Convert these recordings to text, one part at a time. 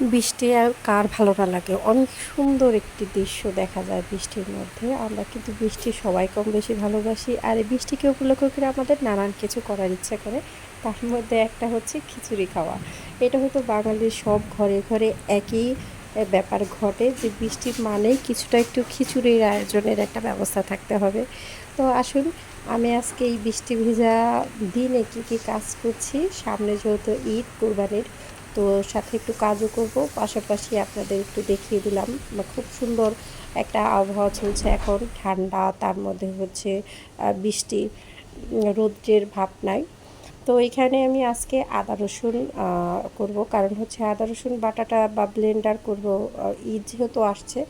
বৃষ্টি আর কার ভালো না লাগে। অনেক সুন্দর একটি দৃশ্য দেখা যায় বৃষ্টির মধ্যে। আমরা কিন্তু বৃষ্টি সবাই কম বেশি ভালোবাসি। আর এই বৃষ্টিকে উপলক্ষ করে আমাদের নানান কিছু করার ইচ্ছা করে। তার মধ্যে একটা হচ্ছে খিচুড়ি খাওয়া। এটা হয়তো বাঙালির সব ঘরে ঘরে একই ব্যাপার ঘটে যে বৃষ্টির মানেই কিছুটা একটু খিচুড়ির আয়োজনের একটা ব্যবস্থা থাকতে হবে। তো আসুন, আমি আজকে এই বৃষ্টি ভেজা দিনে কী কী কাজ করছি। সামনে যেহেতু ঈদ, কোরবানির তো সাথে একটু কাজও করব। পাশাপাশি আপনাদের একটু দেখিয়ে দিলাম বা খুব সুন্দর একটা আবহাওয়া চলছে এখন। ঠান্ডা, তার মধ্যে হচ্ছে বৃষ্টি রৌদ্রের ভাব নাই তো এখানে আমি আজকে আদা রসুন করব। কারণ হচ্ছে আদা রসুন বাটাটা বা ব্লেন্ডার করব ঈদ যেহেতু আসছে,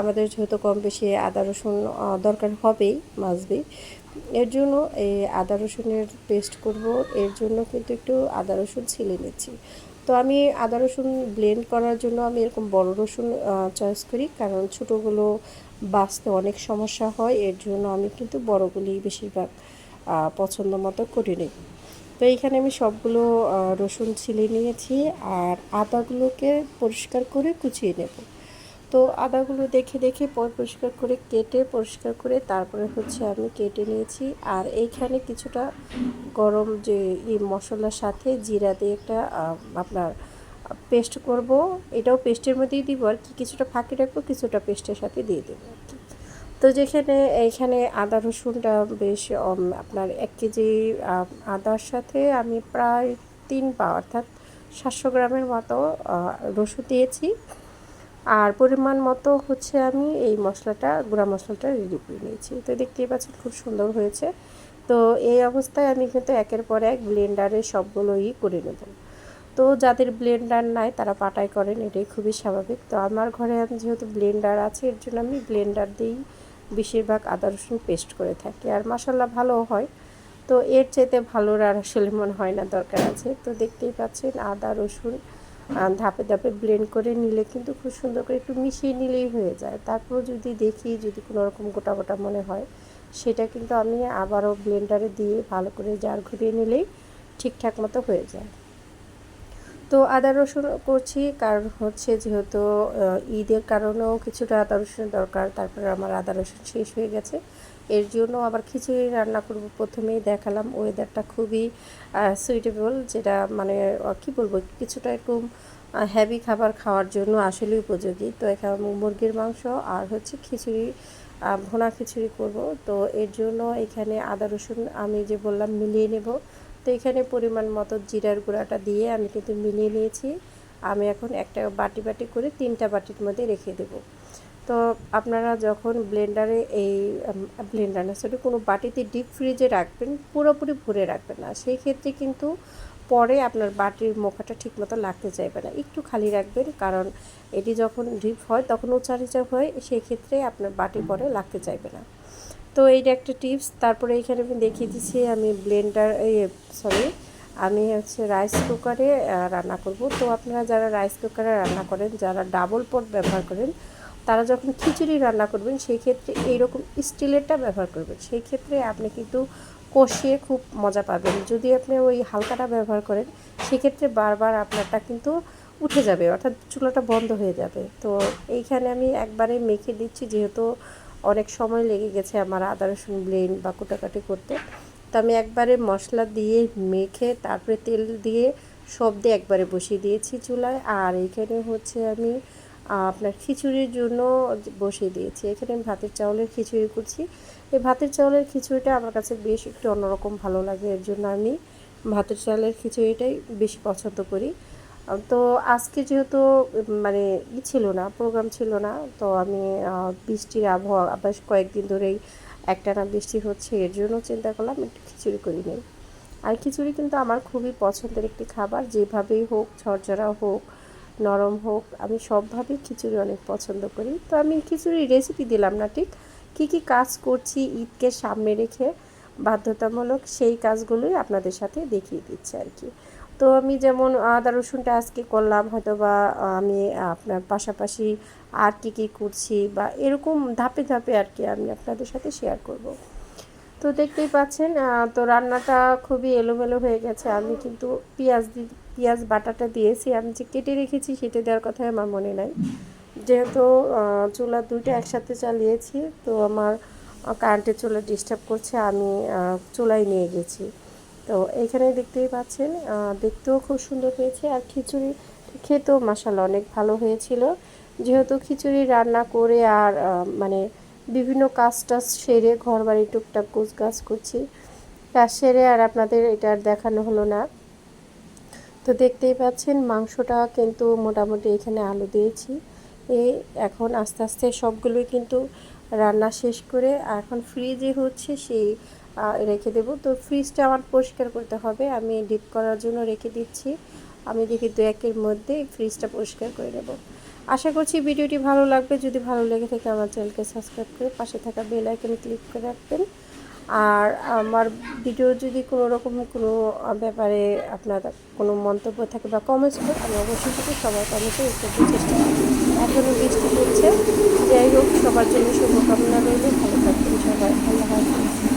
আমাদের যেহেতু কম বেশি আদা রসুন দরকার হবেই মাসবি এর জন্য এই আদা রসুনের পেস্ট করব। এর জন্য কিন্তু একটু আদা রসুন ছিলে নিচ্ছি। তো আমি আদা রসুন ব্লেন্ড করার জন্য আমি এরকম বড় রসুন চয়েস করি। কারণ ছোটোগুলো বাঁচতে অনেক সমস্যা হয়, এর জন্য আমি কিন্তু বড়গুলি বেশিরভাগ পছন্দ মতো করে নিই তো এইখানে আমি সবগুলো রসুন ছিলে নিয়েছি আর আদাগুলোকে পরিষ্কার করে কুচিয়ে নেব। তো আদাগুলো দেখে দেখে পর পরিষ্কার করে কেটে, পরিষ্কার করে তারপরে হচ্ছে আমি কেটে নিয়েছি। আর এইখানে কিছুটা গরম যে এই মশলার সাথে জিরা দিয়ে একটা আপনার পেস্ট করব। এটাও পেস্টের মধ্যেই দিব আর কি, কিছুটা ফাঁকি রাখব, কিছুটা পেস্টের সাথে দিয়ে দেবো তো যেখানে, এইখানে আদা, রসুনটা বেশ আপনার এক কেজি আদার সাথে আমি প্রায় তিন পা, অর্থাৎ সাতশো গ্রামের মতো রসুন দিয়েছি। আর পরিমাণ মতো হচ্ছে আমি এই মশলাটা, গুঁড়া মশলাটা রেডি করে নিয়েছি। তো দেখতেই পাচ্ছেন খুব সুন্দর হয়েছে। তো এই অবস্থায় আমি কিন্তু একের পর এক ব্লেন্ডারে সবগুলোই করে নেব। তো যাদের ব্লেন্ডার নাই, তারা পাটাই করেন, এটাই খুবই স্বাভাবিক। তো আমার ঘরে যেহেতু ব্লেন্ডার আছে, এর জন্য আমি ব্লেন্ডার দিয়েই বেশিরভাগ আদা, রসুন পেস্ট করে থাকি। আর মশলা ভালো হয়। তো এর চাইতে ভালো আর আসলে মনে হয় না দরকার আছে। তো দেখতেই পাচ্ছেন আদা, রসুন ধাপে ধাপে ব্লেন্ড করে নিলে কিন্তু খুব সুন্দর করে একটু মিশিয়ে নিলেই হয়ে যায়। তারপর যদি দেখি যদি কোনো রকম গোটা গোটা মনে হয়, সেটা কিন্তু আমি আবারও ব্লেন্ডারে দিয়ে ভালো করে জার ঘুরিয়ে নিলেই ঠিকঠাক মতো হয়ে যায়। তো আদা রসুন করছি, কারণ হচ্ছে যেহেতু ঈদের কারণেও কিছুটা আদা রসুনের দরকার, তারপরে আমার আদা রসুন শেষ হয়ে গেছে। এর জন্য আবার খিচুড়ি রান্না করব। প্রথমেই দেখালাম ওয়েদারটা খুবই সুইটেবল যেটা মানে কি বলব, কিছুটা এরকম হ্যাভি খাবার খাওয়ার জন্য আসলে উপযোগী। তো এখানে মুরগির মাংস আর হচ্ছে খিচুড়ি ভোনা খিচুড়ি করব। তো এর জন্য এখানে আদা, রসুন আমি যে বললাম মিলিয়ে নেব। তো এখানে পরিমাণ মতো জিরার গুঁড়াটা দিয়ে আমি কিন্তু মিলিয়ে নিয়েছি। আমি এখন একটা বাটি বাটি করে তিনটা বাটির মধ্যে রেখে দেব। তো আপনারা যখন ব্লেন্ডারে এই ব্লেন্ডার না সরি কোনো বাটিতে ডিপ ফ্রিজে রাখবেন, পুরোপুরি ভরে রাখবেন না। সেই ক্ষেত্রে কিন্তু পরে আপনার বাটির মোখাটা ঠিকমতো লাগতে চাইবে না। একটু খালি রাখবেন, কারণ এটি যখন ডিপ হয়, তখন উঁচা নিচা হয়, সেই ক্ষেত্রে আপনার বাটি পরে লাগতে চাইবে না। তো এইটা একটা টিপস তারপরে এইখানে আমি দেখিয়ে দিচ্ছি, আমি ব্লেন্ডার সরি আমি হচ্ছে রাইস কুকারে রান্না করব। তো আপনারা যারা রাইস কুকারে রান্না করেন, যারা ডাবল পট ব্যবহার করেন তারা যখন খিচুড়ি রান্না করবেন, সেই ক্ষেত্রে এইরকম স্টিলেরটা ব্যবহার করবেন। সেই ক্ষেত্রে আপনি কিন্তু কষিয়ে খুব মজা পাবেন। যদি আপনি ওই হালকাটা ব্যবহার করেন সেক্ষেত্রে বারবার আপনারটা কিন্তু উঠে যাবে, অর্থাৎ চুলাটা বন্ধ হয়ে যাবে। তো এইখানে আমি একবারে মেখে দিচ্ছি, যেহেতু অনেক সময় লেগে গেছে আমার আদা রসুন ব্লেন্ড বা কুটাকাটি করতে। তো আমি একবারে মশলা দিয়ে মেখে, তারপরে তেল দিয়ে সব দিয়ে একবারে বসিয়ে দিয়েছি চুলায়। আর এইখানে হচ্ছে আমি আপনার খিচুড়ির জন্য বসিয়ে দিয়েছি। এখানে আমি ভাতের চাউলের খিচুড়ি করছি। এই ভাতের চাউলের খিচুড়িটা আমার কাছে বেশ একটু অন্যরকম ভালো লাগে। এর জন্য আমি ভাতের চাউলের খিচুড়িটাই বেশি পছন্দ করি। তো আজকে যেহেতু মানে ই ছিল না প্রোগ্রাম ছিল না, তো আমি বৃষ্টির আবহাওয়া বেশ কয়েকদিন ধরেই একটানা বৃষ্টি হচ্ছে, এর জন্য চিন্তা করলাম একটু খিচুড়ি করি নেই। আর খিচুড়ি কিন্তু আমার খুবই পছন্দের একটি খাবার। যেভাবেই হোক, ঝরঝরা হোক নরম হোক, আমি সবভাবেই খিচুড়ি অনেক পছন্দ করি। তো আমি খিচুড়ির রেসিপি দিলাম না, ঠিক? কী কী কাজ করছি ঈদকে সামনে রেখে বাধ্যতামূলক সেই কাজগুলোই আপনাদের সাথে দেখিয়ে দিচ্ছি আর কি। তো আমি যেমন আদা, রসুনটা আজকে করলাম হয়তো বা আমি আপনার পাশাপাশি আর কী কী করছি বা এরকম ধাপে ধাপে আর কি আমি আপনাদের সাথে শেয়ার করব। তো দেখতেই পাচ্ছেন তো রান্নাটা খুবই এলোমেলো হয়ে গেছে। আমি কিন্তু পেঁয়াজ পেঁয়াজ বাটাটা দিয়েছি, আমি যে কেটে রেখেছি সেটা দেওয়ার কথাই আমার মনে নাই। যেহেতু চুলা দুইটা একসাথে চালিয়েছি, তো আমার কারেন্টের চুলা ডিস্টার্ব করছে, আমি চুলায় নিয়ে গেছি। তো এখানে দেখতেই পাচ্ছেন দেখতেও খুব সুন্দর হয়েছে, আর খিচুড়ি খেতেও মশালা অনেক ভালো হয়েছিল। যেহেতু খিচুড়ি রান্না করে আর মানে বিভিন্ন কাজ টাজ সেরে ঘর বাড়ি টুকটাক গাছ করছি, কাজ সেরে আর আপনাদের এটা আর দেখানো হলো না। তো দেখতেই পাচ্ছেন, মাংসটা কিন্তু মোটামুটি এখানে আলু দিয়েছি। এই এখন আস্তে আস্তে সবগুলোই কিন্তু রান্না শেষ করে এখন ফ্রিজে হচ্ছে সেই রেখে দেব। তো ফ্রিজটা আমার পরিষ্কার করতে হবে, আমি ডিপ করার জন্য রেখে দিচ্ছি। আমি দেখি দু একের মধ্যে ফ্রিজটা পরিষ্কার করে নেব। আশা করছি ভিডিওটি ভালো লাগবে। যদি ভালো লেগে থাকে আমার চ্যানেলকে সাবস্ক্রাইব করে পাশে থাকা বেল আইকনে ক্লিক করে রাখবেন। আর আমার ভিডিও যদি কোনো রকম কোনো ব্যাপারে আপনার কোনো মন্তব্য থাকে বা কমেন্টস থাকে, আমি অবশ্যই কিন্তু সবার কমেন্টে উত্তর চেষ্টা করি এখনও বৃষ্টি হচ্ছে। যাই হোক, সবার জন্য শুভকামনা রইল। ভালো থাকবেন সবাই। ভালো